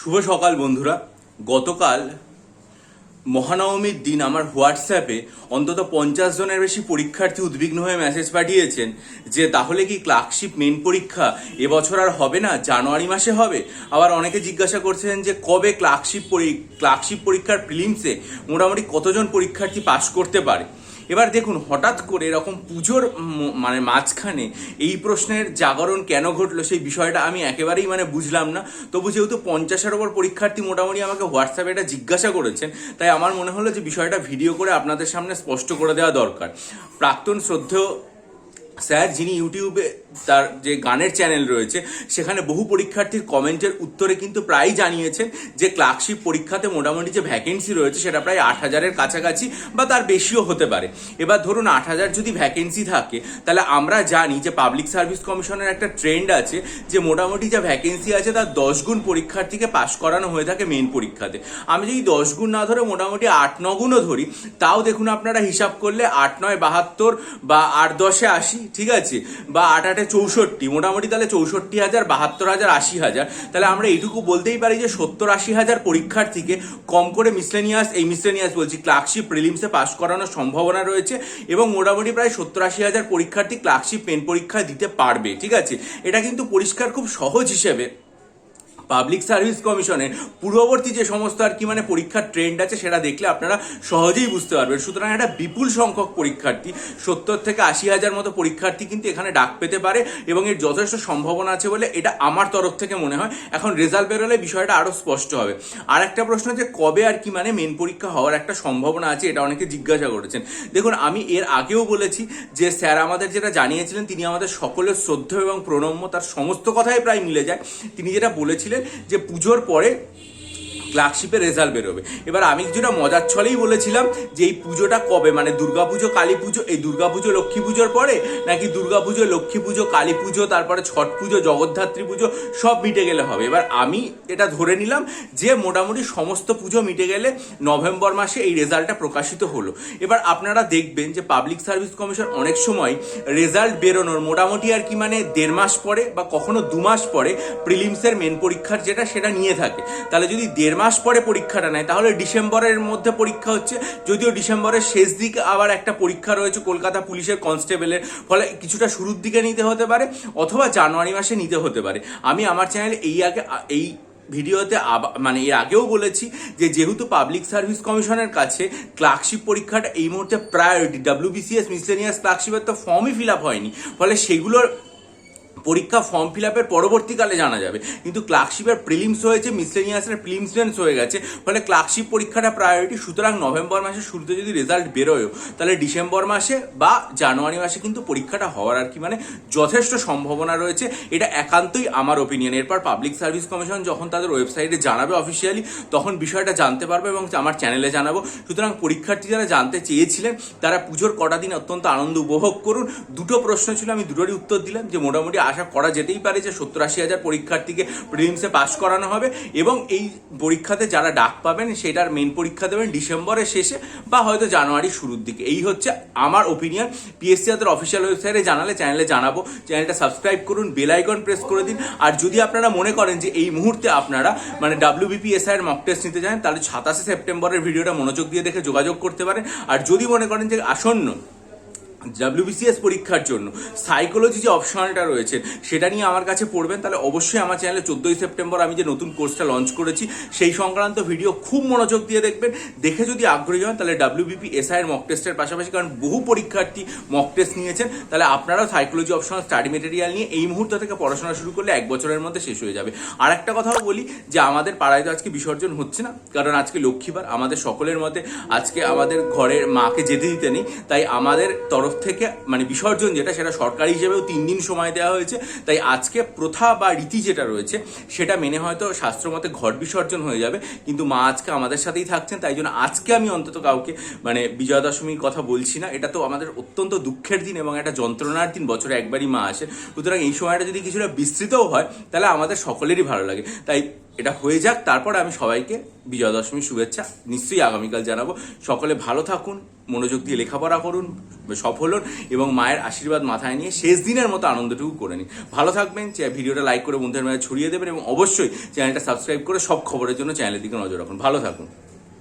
শুভ সকাল, বন্ধুরা। গতকাল মহানবমীর দিন আমার হোয়াটসঅ্যাপে অন্তত পঞ্চাশ জনের বেশি পরীক্ষার্থী উদ্বিগ্ন হয়ে মেসেজ পাঠিয়েছেন যে, তাহলে কি ক্লার্কশিপ মেন পরীক্ষা এবছর আর হবে না? জানুয়ারি মাসে হবে? আবার অনেকে জিজ্ঞাসা করছেন যে, কবে ক্লার্কশিপ ক্লার্কশিপ পরীক্ষার প্রিলিমসে মোটামুটি কতজন পরীক্ষার্থী পাশ করতে পারে? এবার দেখুন, হঠাৎ করে এরকম পুজোর মানে মাঝখানে এই প্রশ্নের জাগরণ কেন ঘটলো সেই বিষয়টা আমি একেবারেই মানে বুঝলাম না। তবু যেহেতু পঞ্চাশের ওপর পরীক্ষার্থী মোটামুটি আমাকে হোয়াটসঅ্যাপে এটা জিজ্ঞাসা করেছেন, তাই আমার মনে হলো যে বিষয়টা ভিডিও করে আপনাদের সামনে স্পষ্ট করে দেওয়া দরকার। প্রাক্তন শ্রদ্ধেয় স্যার যিনি ইউটিউবে তার যে গানের চ্যানেল রয়েছে, সেখানে বহু পরীক্ষার্থীর কমেন্টের উত্তরে কিন্তু প্রায় জানিয়েছেন যে ক্লার্কশিপ পরীক্ষাতে মোটামুটি যে ভ্যাকেন্সি রয়েছে, সেটা প্রায় আট হাজারের কাছাকাছি বা তার বেশিও হতে পারে। এবার ধরুন আট হাজার যদি ভ্যাকেন্সি থাকে, তাহলে আমরা জানি যে পাবলিক সার্ভিস কমিশনের একটা ট্রেন্ড আছে যে মোটামুটি যা ভ্যাকেন্সি আছে, তার দশ গুণ পরীক্ষার্থীকে পাশ করানো হয়ে থাকে মেন পরীক্ষাতে। আমি যদি দশ গুণ না ধরে মোটামুটি আট, ন গুণও ধরি, তাও দেখুন আপনারা হিসাব করলে আট, নয়, বাহাত্তর বা আট, দশে আশি, ঠিক আছে? বা আট, আটে চৌষট্টি, মোটামুটি তাহলে চৌষট্টি হাজার, বাহাত্তর হাজার, আশি হাজার। তাহলে আমরা এইটুকু বলতেই পারি যে সত্তর, আশি হাজার পরীক্ষার্থীকে কম করে মিসলেনিয়াস এই মিসলেনিয়াস বলছি ক্লার্কশিপ প্রিলিমসে পাশ করানোর সম্ভাবনা রয়েছে এবং মোটামুটি প্রায় সত্তর, আশি হাজার পরীক্ষার্থী ক্লার্কশিপ পেন পরীক্ষা দিতে পারবে, ঠিক আছে? এটা কিন্তু পরিষ্কার খুব সহজ হিসেবে। পাবলিক সার্ভিস কমিশনের পূর্ববর্তী যে সমস্ত আর কি মানে পরীক্ষার ট্রেন্ড আছে সেটা দেখলে আপনারা সহজেই বুঝতে পারবেন। সুতরাং একটা বিপুল সংখ্যক পরীক্ষার্থী, সত্তর থেকে আশি হাজার মতো পরীক্ষার্থী কিন্তু এখানে ডাক পেতে পারে এবং এর যথেষ্ট সম্ভাবনা আছে বলে এটা আমার তরফ থেকে মনে হয়। এখন রেজাল্ট বেরোলে বিষয়টা আরও স্পষ্ট হবে। আর একটা প্রশ্ন যে কবে আর কি মানে মেন পরীক্ষা হওয়ার একটা সম্ভাবনা আছে, এটা অনেকে জিজ্ঞাসা করেছেন। দেখুন, আমি এর আগেও বলেছি যে স্যার আমাদের যেটা জানিয়েছিলেন, তিনি আমাদের সকলের শ্রদ্ধ এবং প্রণম্য তার সমস্ত কথাই প্রায় মিলে যায়। তিনি যেটা বলেছিলেন যে পুজোর পরে ক্লার্কশিপের রেজাল্ট বেরোবে। এবার আমি যেটা মজার ছলেই বলেছিলাম যে এই পুজোটা কবে? মানে দুর্গা পুজো, কালী পুজো, এই দুর্গা পুজো, লক্ষ্মী পুজোর পরে? নাকি দুর্গা পুজো, লক্ষ্মী পুজো, কালী পুজো, তারপরে ছট পুজো, জগদ্ধাত্রী পুজো, সব মিটে গেলে হবে। এবার আমি এটা ধরে নিলাম যে মোটামুটি সমস্ত পুজো মিটে গেলে নভেম্বর মাসে এই রেজাল্টটা প্রকাশিত হলো। এবার আপনারা দেখবেন যে পাবলিক সার্ভিস কমিশন অনেক সময় রেজাল্ট বেরোনোর মোটামুটি আর কি মানে দেড় মাস পরে বা কখনো দু মাস পরে প্রিলিমসের মেন পরীক্ষার যেটা, সেটা নিয়ে থাকে। তাহলে যদি দেড় মাস পরে পরীক্ষাটা নেয়। তাহলে ডিসেম্বরের মধ্যে পরীক্ষা হচ্ছে। যদিও ডিসেম্বরের শেষ দিকে আবার একটা পরীক্ষা রয়েছে কলকাতা পুলিশের কনস্টেবলের। ফলে কিছুটা শুরুর দিকে নিতে হতে পারে অথবা জানুয়ারি মাসে নিতে হতে পারে। আমি আমার চ্যানেলে এই আগে, এই ভিডিওতে মানে এর আগেও বলেছি যে যেহেতু পাবলিক সার্ভিস কমিশনের কাছে ক্লার্কশিপ পরীক্ষাটা এই মুহূর্তে প্রায়োরিটি ডাব্লিউবিসিএস মিসলেনিয়াস ক্লার্কশিপের তো ফর্মই ফিল আপ হয়নি। ফলে সেগুলোর পরীক্ষা ফর্ম ফিল আপের পরবর্তীকালে জানা যাবে। কিন্তু ক্লার্কশিপের প্রিলিমস হয়েছে মিসলেনিয়াসের প্রিলিমস হয়ে গেছে। ফলে ক্লার্কশিপ পরীক্ষাটা প্রায়োরিটি সুতরাং নভেম্বর মাসের শুরুতে যদি রেজাল্ট বেরোয় তাহলে ডিসেম্বর মাসে বা জানুয়ারি মাসে কিন্তু পরীক্ষাটা হওয়ার আর কি মানে যথেষ্ট সম্ভাবনা রয়েছে। এটা একান্তই আমার ওপিনিয়ন এরপর পাবলিক সার্ভিস কমিশন যখন তাদের ওয়েবসাইটে জানাবে অফিসিয়ালি তখন বিষয়টা জানতে পারবে এবং আমার চ্যানেলে জানাব। সুতরাং পরীক্ষার্থী যারা জানতে চেয়েছিলেন, তারা পুজোর কটা দিন অত্যন্ত আনন্দ উপভোগ করুন। দুটো প্রশ্ন ছিল, আমি দুটোরই উত্তর দিলাম যে মোটামুটি আশা করা যেতেই পারে যে সত্তর আশি হাজার পরীক্ষার্থীকে প্রিলিমসে পাশ করানো হবে এবং এই পরীক্ষাতে যারা ডাক পাবেন সেটার মেন পরীক্ষা দেবেন ডিসেম্বরের শেষে বা হয়তো জানুয়ারির শুরুর দিকে। এই হচ্ছে আমার ওপিনিয়ন পিএসসি তাদের অফিসিয়াল ওয়েবসাইটে জানালে চ্যানেলে জানাব। চ্যানেলটা সাবস্ক্রাইব করুন বেল আইকন প্রেস করে দিন। আর যদি আপনারা মনে করেন যে এই মুহূর্তে আপনারা মানে ডাব্লিউবিপিএসআই এর মক টেস্ট নিতে চান তাহলে সাতাশে সেপ্টেম্বরের ভিডিওটা মনোযোগ দিয়ে দেখে যোগাযোগ করতে পারেন। আর যদি মনে করেন যে আসন্ন ডাব্লিউবিসিএস পরীক্ষার জন্য। সাইকোলজি যে অপশনালটা রয়েছে, সেটা নিয়ে আমার কাছে পড়বেন। তাহলে অবশ্যই আমার চ্যানেলে চোদ্দোই সেপ্টেম্বর আমি যে নতুন কোর্সটা লঞ্চ করেছি, সেই সংক্রান্ত ভিডিও খুব মনোযোগ দিয়ে দেখবেন। দেখে যদি আগ্রহী হন, তাহলে ডাব্লিউবিপি এসআই এর মক টেস্টের পাশাপাশি, কারণ বহু পরীক্ষার্থী মক টেস্ট নিয়েছেন। তাহলে আপনারাও সাইকোলজি অপশনাল স্টাডি মেটেরিয়াল নিয়ে এই মুহূর্ত থেকে পড়াশোনা শুরু করলে এক বছরের মধ্যে শেষ হয়ে যাবে। আর একটা কথাও বলি, যে আমাদের পাড়ায় তো আজকে বিসর্জন হচ্ছে না, কারণ আজকে লক্ষ্মীবার। আমাদের সকলের মতে আজকে আমাদের ঘরের মাকে যেতে দিতে নেই, তাই আমাদের তরফ থেকে মানে বিসর্জন যেটা, সেটা সরকারি হিসেবেও তিন দিন সময় দেওয়া হয়েছে। তাই আজকে প্রথা বা রীতি যেটা রয়েছে, সেটা মেনে হয়তো শাস্ত্রমতে ঘট বিসর্জন হয়ে যাবে। কিন্তু মা আজকে আমাদের সাথেই থাকছেন, তাই জন্য আজকে আমি অন্তত কাউকে মানে বিজয়া দশমীর কথা বলছি না। এটা তো আমাদের অত্যন্ত দুঃখের দিন এবং একটা যন্ত্রণার দিন, বছরে একবারই মা আসে। সুতরাং এই সময়টা যদি কিছুটা বিস্তৃতও হয়, তাহলে আমাদের সকলেরই ভালো লাগে। তাই এটা হয়ে যাক, তারপর আমি সবাইকে বিজয়া দশমীর শুভেচ্ছা নিশ্চয়ই আগামীকাল জানাব। সকলে ভালো থাকুন মনোযোগ দিয়ে লেখাপড়া করুন, সফল হন এবং মায়ের আশীর্বাদ মাথায় নিয়ে শেষ দিনের মতো আনন্দটুকু করে নিন। ভালো থাকবেন ভিডিওটা লাইক করে বন্ধুদের মাঝে ছড়িয়ে দেবেন এবং অবশ্যই চ্যানেলটা সাবস্ক্রাইব করে সব খবরের জন্য চ্যানেলের দিকে নজর রাখুন। ভালো থাকুন।